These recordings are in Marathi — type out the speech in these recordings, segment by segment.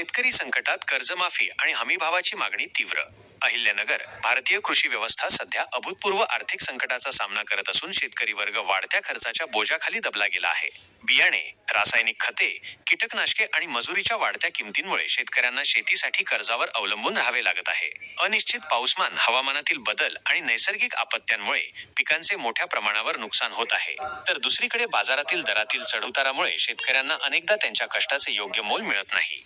शेतकरी संकटात कर्जमाफी आणि हमीभावाची मागणी तीव्र. अहिल्यानगर भारतीय कृषी व्यवस्था सध्या अभूतपूर्व आर्थिक संकटाचा सामना करत असून शेतकरी वर्ग वाढत्या खर्चाच्या बोजाखाली दबला गेला आहे. बियाणे रासायनिक खते कीटकनाशके आणि मजुरीच्या वाढत्या किमतींमुळे शेतकऱ्यांना शेतीसाठी कर्जावर अवलंबून राहावे लागत आहे. अनिश्चित पाऊसमान हवामानातील बदल आणि नैसर्गिक आपत्त्यांमुळे पिकांचे मोठ्या प्रमाणावर नुकसान होत आहे. तर दुसरीकडे बाजारातील दरातील चढउतारामुळे शेतकऱ्यांना अनेकदा त्यांच्या कष्टाचे योग्य मोल मिळत नाही.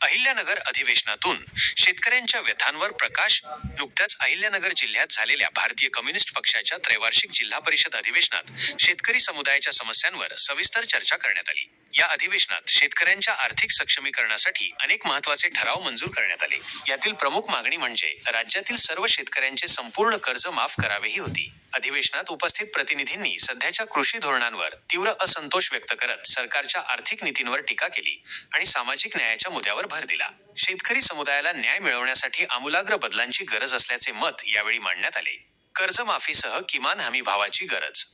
अहिल्यानगर अधिवेशनातून शेतकऱ्यांच्या व्यथांवर प्रकाश नुकत्याच अहिल्यानगर जिल्ह्यात झालेल्या भारतीय कम्युनिस्ट पक्षाच्या त्रैवार्षिक जिल्हा परिषद अधिवेशनात शेतकरी समुदायाच्या समस्यांवर सविस्तर चर्चा करण्यात आली. या अधिवेशनात शेतकऱ्यांच्या आर्थिक सक्षमीकरणासाठी अनेक महत्त्वाचे ठराव मंजूर करण्यात आले. यातील प्रमुख मागणी म्हणजे राज्यातील सर्व शेतकऱ्यांचे संपूर्ण कर्ज माफ करावे ही होती. अधिवेशनात उपस्थित प्रतिनिधींनी सध्याच्या कृषी धोरणांवर तीव्र असंतोष व्यक्त करत सरकारच्या आर्थिक नीतींवर टीका केली आणि सामाजिक न्यायाच्या मुद्द्यावर भर दिला. शेतकरी समुदायाला न्याय मिळवण्यासाठी आमूलाग्र बदलांची गरज असल्याचे मत यावेळी मांडण्यात आले. कर्जमाफीसह किमान हमी भावाची गरज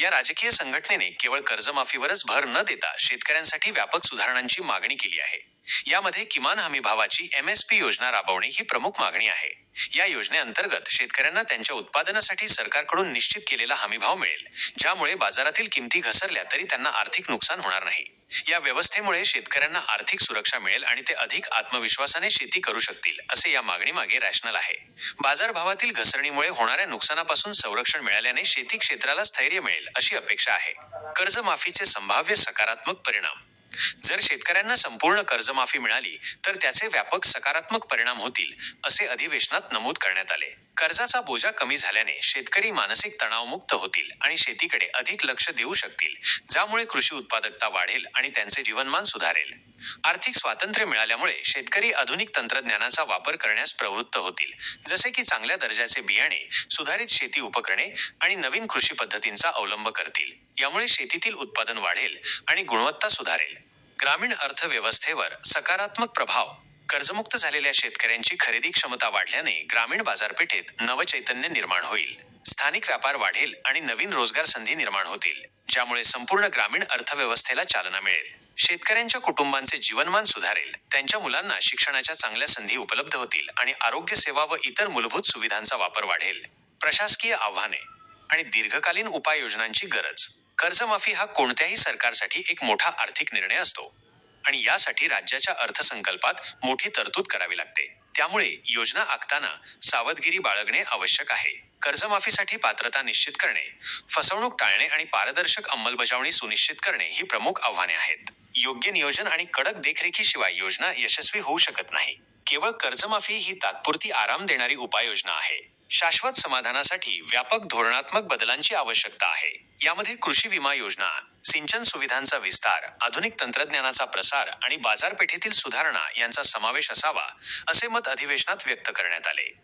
या राजकीय संघटनेने केवळ कर्जमाफीवरच भर न देता शेतकऱ्यांसाठी व्यापक सुधारणांची मागणी केली आहे. यामध्ये किमान हमी भावाची एमएसपी योजना राबवणे ही प्रमुख मागणी आहे. या योजनेअंतर्गत शेतकऱ्यांना त्यांच्या उत्पादनासाठी सरकारकडून निश्चित केलेला हमीभाव मिळेल ज्यामुळे बाजारातील किमती घसरल्या तरी त्यांना आर्थिक नुकसान होणार नाही. या व्यवस्थेमुळे शेतकऱ्यांना आर्थिक सुरक्षा मिळेल आणि ते अधिक आत्मविश्वासाने शेती करू शकतील असे या मागणीमागे रॅशनल आहे. बाजारभावातील घसरणीमुळे होणाऱ्या नुकसानापासून संरक्षण मिळाल्याने शेती क्षेत्राला स्थैर्य मिळेल अशी अपेक्षा आहे. कर्जमाफीचे संभाव्य सकारात्मक परिणाम जर शेतकऱ्यांना संपूर्ण कर्जमाफी मिळाली तर त्याचे व्यापक सकारात्मक परिणाम होतील असे अधिवेशनात नमूद करण्यात आले. कर्जाचा बोजा कमी झाल्याने शेतकरी मानसिक तणावमुक्त होतील आणि शेतीकडे अधिक लक्ष देऊ शकतील ज्यामुळे कृषी उत्पादकता वाढेल आणि त्यांचे जीवनमान सुधारेल. आर्थिक स्वातंत्र्य मिळाल्यामुळे शेतकरी आधुनिक तंत्रज्ञानाचा वापर करण्यास प्रवृत्त होतील जसे की चांगल्या दर्जाचे बियाणे सुधारित शेती उपकरणे आणि नवीन कृषी पद्धतींचा अवलंब करतील. यामुळे शेतीतील उत्पादन वाढेल आणि गुणवत्ता सुधारेल. ग्रामीण अर्थव्यवस्थेवर सकारात्मक प्रभाव कर्जमुक्त झालेल्या शेतकऱ्यांची खरेदी क्षमता वाढल्याने ग्रामीण बाजारपेठेत नवचैतन्य निर्माण होईल. स्थानिक व्यापार वाढेल आणि नवीन रोजगार संधी निर्माण होतील ज्यामुळे संपूर्ण ग्रामीण अर्थव्यवस्थेला चालना मिळेल. शेतकऱ्यांच्या कुटुंबांचे जीवनमान सुधारेल त्यांच्या मुलांना शिक्षणाच्या चांगल्या संधी उपलब्ध होतील आणि आरोग्य सेवा व इतर मूलभूत सुविधांचा वापर वाढेल. प्रशासकीय आव्हाने आणि दीर्घकालीन उपाययोजनांची गरज. कर्जमाफी हा कोणत्याही सरकारसाठी एक मोठा आर्थिक निर्णय असतो. आणि यासाठी राज्याच्या अर्थसंकल्पात मोठी तरतूद करावी लागते. त्यामुळे योजना आखताना सावधगिरी बाळगणे आवश्यक आहे. कर्जमाफीसाठी पात्रता निश्चित करणे फसवणूक टाळणे आणि पारदर्शक अंमलबजावणी सुनिश्चित करणे ही प्रमुख आव्हाने आहेत. योग्य नियोजन आणि कडक देखरेखीशिवाय योजना यशस्वी होऊ शकत नाही. केवळ कर्जमाफी ही तात्पुरती आराम देणारी उपाययोजना आहे. शाश्वत समाधानासाठी व्यापक धोरणात्मक बदलांची आवश्यकता आहे. यामध्ये कृषी विमा योजना सिंचन सुविधांचा विस्तार आधुनिक तंत्रज्ञानाचा प्रसार आणि बाजारपेठेतील सुधारणा यांचा समावेश असावा असे मत अधिवेशनात व्यक्त करण्यात आले.